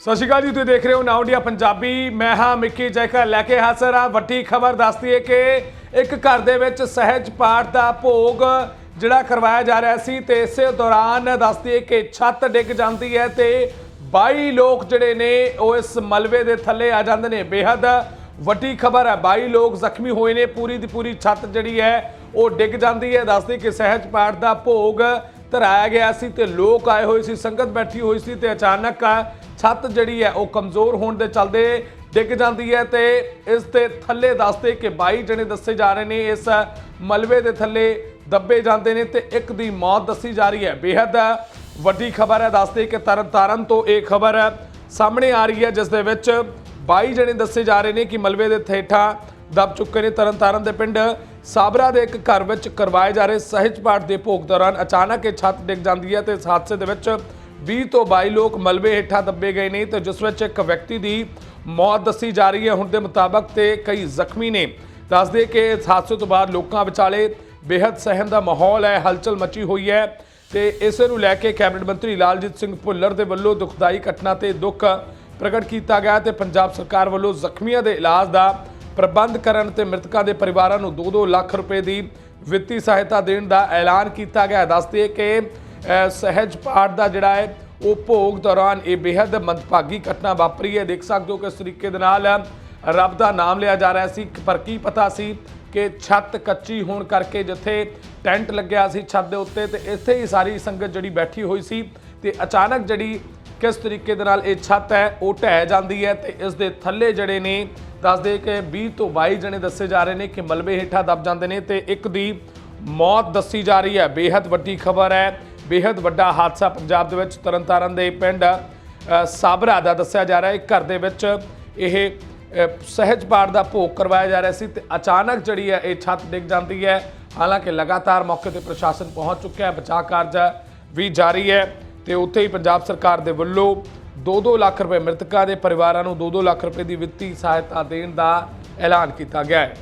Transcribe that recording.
ਸਤਿ ਸ਼੍ਰੀ ਅਕਾਲ ਜੀ, ਤੁਸੀਂ ਦੇਖ ਰਹੇ ਹੋ ਨਾਉ ਇੰਡੀਆ ਪੰਜਾਬੀ। ਮੈਂ ਹਾਂ ਮਿੱਕੀ ਜੈਕਰ ਲੈ ਕੇ ਹਾਜ਼ਰ ਹਾਂ। ਵੱਡੀ ਖਬਰ ਦੱਸਦੀ ਹੈ ਕਿ ਇੱਕ ਘਰ ਦੇ ਵਿੱਚ ਸਹਿਜ ਪਾਠ ਦਾ ਭੋਗ ਜਿਹੜਾ ਕਰਵਾਇਆ ਜਾ ਰਿਹਾ ਸੀ ਤੇ ਇਸੇ ਦੌਰਾਨ ਦੱਸਦੀ ਹੈ ਕਿ ਛੱਤ ਡਿੱਗ ਜਾਂਦੀ ਹੈ ਤੇ 22 ਲੋਕ ਜਿਹੜੇ ਨੇ ਉਹ ਇਸ ਮਲਬੇ ਦੇ ਥੱਲੇ ਆ ਜਾਂਦੇ ਨੇ। ਬੇहद ਵੱਡੀ ਖਬਰ ਹੈ 22 ਲੋਕ ਜ਼ਖਮੀ ਹੋਏ ਨੇ। ਪੂਰੀ ਦੀ ਪੂਰੀ ਛੱਤ ਜਿਹੜੀ ਹੈ, ਉਹ ਡਿੱਗ ਜਾਂਦੀ ਹੈ। ਦੱਸਦੀ ਕਿ ਸਹਿਜ ਪਾਠ ਦਾ ਭੋਗ ਧਰਾਇਆ ਗਿਆ ਸੀ ਤੇ ਲੋਕ ਆਏ ਹੋਏ ਸੀ, ਸੰਗਤ ਬੈਠੀ ਹੋਈ ਸੀ ਤੇ ਅਚਾਨਕ ਛੱਤ ਜਿਹੜੀ ਹੈ ਉਹ ਕਮਜ਼ੋਰ ਹੋਣ ਦੇ ਚੱਲਦੇ ਡਿੱਗ ਜਾਂਦੀ ਹੈ ਤੇ ਇਸ ਦੇ ਥੱਲੇ ਦੱਸਦੇ ਕਿ 22 ਜਣੇ ਦੱਸੇ ਜਾ ਰਹੇ ਨੇ, ਇਸ ਮਲਬੇ ਦੇ ਥੱਲੇ ਦੱਬੇ ਜਾਂਦੇ ਨੇ ਤੇ ਇੱਕ ਦੀ ਮੌਤ ਦੱਸੀ ਜਾ ਰਹੀ ਹੈ। ਬੇहद ਵੱਡੀ ਖਬਰ ਹੈ, ਦੱਸਦੇ ਕਿ ਤਰਨਤਾਰਨ ਤੋਂ ਇਹ ਖਬਰ ਸਾਹਮਣੇ ਆ ਰਹੀ ਹੈ, ਜਿਸ ਦੇ ਵਿੱਚ 22 ਜਣੇ ਦੱਸੇ ਜਾ ਰਹੇ ਨੇ ਕਿ ਮਲਬੇ ਦੇ ਥੇਠਾਂ ਦੱਬ ਚੁੱਕੇ ਨੇ। ਤਰਨਤਾਰਨ ਦੇ ਪਿੰਡ ਸਾਬਰਾ ਦੇ ਇੱਕ ਘਰ ਵਿੱਚ ਕਰਵਾਏ ਜਾ ਰਹੇ ਸਹਿਜ ਪਾਠ ਦੇ ਭੋਗ ਦੌਰਾਨ ਅਚਾਨਕ ਇਹ ਛੱਤ ਡਿੱਗ ਜਾਂਦੀ ਹੈ ਤੇ ਇਸ ਹਾਦਸੇ ਦੇ ਵਿੱਚ 20 ਤੋਂ 22 ਲੋਕ ਮਲਬੇ ਹੇਠਾਂ ਦੱਬੇ ਗਏ ਨੇ ਤੇ ਜਿਸ ਵਿੱਚ ਇੱਕ ਵਿਅਕਤੀ ਦੀ ਮੌਤ ਦੱਸੀ ਜਾ ਰਹੀ ਹੈ। ਹੁਣ ਦੇ ਮੁਤਾਬਕ ਤੇ ਕਈ ਜ਼ਖਮੀ ਨੇ। ਦੱਸਦੇ ਕਿ ਇਸ ਹਾਦਸੇ ਤੋਂ ਬਾਅਦ ਲੋਕਾਂ ਵਿਚਾਲੇ ਬੇहद ਸਹਿਮ ਦਾ ਮਾਹੌਲ ਹੈ, ਹਲਚਲ ਮਚੀ ਹੋਈ ਹੈ ਤੇ ਇਸ ਨੂੰ ਲੈ ਕੇ ਕੈਬਨਿਟ ਮੰਤਰੀ ਲਾਲਜੀਤ ਸਿੰਘ ਭੁੱਲਰ ਦੇ ਵੱਲੋਂ ਦੁਖਦਾਈ ਘਟਨਾ ਤੇ ਦੁੱਖ ਪ੍ਰਗਟ ਕੀਤਾ ਗਿਆ ਤੇ ਪੰਜਾਬ ਸਰਕਾਰ ਵੱਲੋਂ ਜ਼ਖਮੀਆਂ ਦੇ ਇਲਾਜ ਦਾ ਪ੍ਰਬੰਧ ਕਰਨ ਤੇ ਮ੍ਰਿਤਕਾਂ ਦੇ ਪਰਿਵਾਰਾਂ ਨੂੰ 2-2 ਲੱਖ ਰੁਪਏ ਦੀ ਵਿੱਤੀ ਸਹਾਇਤਾ ਦੇਣ ਦਾ ਐਲਾਨ ਕੀਤਾ ਗਿਆ। ਦੱਸਦੇ ਕਿ ਸਹਿਜ ਪਾਠ ਦਾ ਜਿਹੜਾ ਹੈ, ਉਹ ਭੋਗ ਦੌਰਾਨ ਇਹ ਬੇहद ਮੰਦਭਾਗੀ ਘਟਨਾ ਵਾਪਰੀ ਹੈ। ਦੇਖ ਸਕਦੇ ਹੋ ਕਿਸ ਤਰੀਕੇ ਦੇ ਨਾਲ ਰੱਬ ਦਾ ਨਾਮ ਲਿਆ ਜਾ ਰਿਹਾ ਸੀ। ਪਰ ਕੀ ਪਤਾ ਸੀ ਕਿ ਛੱਤ ਕੱਚੀ ਹੋਣ ਕਰਕੇ ਜਿੱਥੇ ਟੈਂਟ ਲੱਗਿਆ ਸੀ ਛੱਤ ਦੇ ਉੱਤੇ, ਤੇ ਇੱਥੇ ਹੀ ਸਾਰੀ ਸੰਗਤ ਜਿਹੜੀ ਬੈਠੀ ਹੋਈ ਸੀ, ਤੇ ਅਚਾਨਕ ਜਿਹੜੀ ਕਿਸ ਤਰੀਕੇ ਦੇ ਨਾਲ ਇਹ ਛੱਤ ਹੈ, ਉਹ ਢਹਿ ਜਾਂਦੀ ਹੈ ਤੇ ਇਸ ਦੇ ਥੱਲੇ ਜਿਹੜੇ ਨੇ, ਦੱਸਦੇ ਕਿ 20 ਤੋਂ 22 ਜਣੇ ਦੱਸੇ ਜਾ ਰਹੇ ਨੇ ਕਿ ਮਲਬੇ ਹੇਠਾਂ ਦਬ ਜਾਂਦੇ ਨੇ ਤੇ ਇੱਕ ਦੀ ਮੌਤ ਦੱਸੀ ਜਾ ਰਹੀ ਹੈ। ਬੇहद ਵੱਡੀ ਖਬਰ ਹੈ। ਬੇहद ਵੱਡਾ ਹਾਦਸਾ ਪੰਜਾਬ ਦੇ ਵਿੱਚ ਤਰਨਤਾਰਨ ਦੇ ਪਿੰਡ ਸਾਬਰਾ ਦਾ ਦੱਸਿਆ ਜਾ ਰਿਹਾ ਹੈ। ਘਰ ਦੇ ਵਿੱਚ ਇਹ ਸਹਿਜ ਪਾਠ ਦਾ ਭੋਗ ਕਰਵਾਇਆ ਜਾ ਰਿਹਾ ਸੀ ਤੇ ਅਚਾਨਕ ਜਿਹੜੀ ਹੈ ਇਹ ਛੱਤ ਡਿੱਗ ਜਾਂਦੀ ਹੈ। ਹਾਲਾਂਕਿ ਲਗਾਤਾਰ ਮੌਕੇ ਤੇ ਪ੍ਰਸ਼ਾਸਨ ਪਹੁੰਚ ਚੁੱਕਿਆ ਹੈ। ਬਚਾਅ ਕਾਰਜ ਵੀ ਜਾਰੀ ਹੈ ਤੇ ਉੱਥੇ ਹੀ ਪੰਜਾਬ ਸਰਕਾਰ ਦੇ ਵੱਲੋਂ 2-2 ਲੱਖ ਰੁਪਏ ਮ੍ਰਿਤਕਾਂ ਦੇ ਪਰਿਵਾਰਾਂ ਨੂੰ 2-2 ਲੱਖ ਰੁਪਏ ਦੀ ਵਿੱਤੀ ਸਹਾਇਤਾ ਦੇਣ ਦਾ ਐਲਾਨ ਕੀਤਾ ਗਿਆ ਹੈ।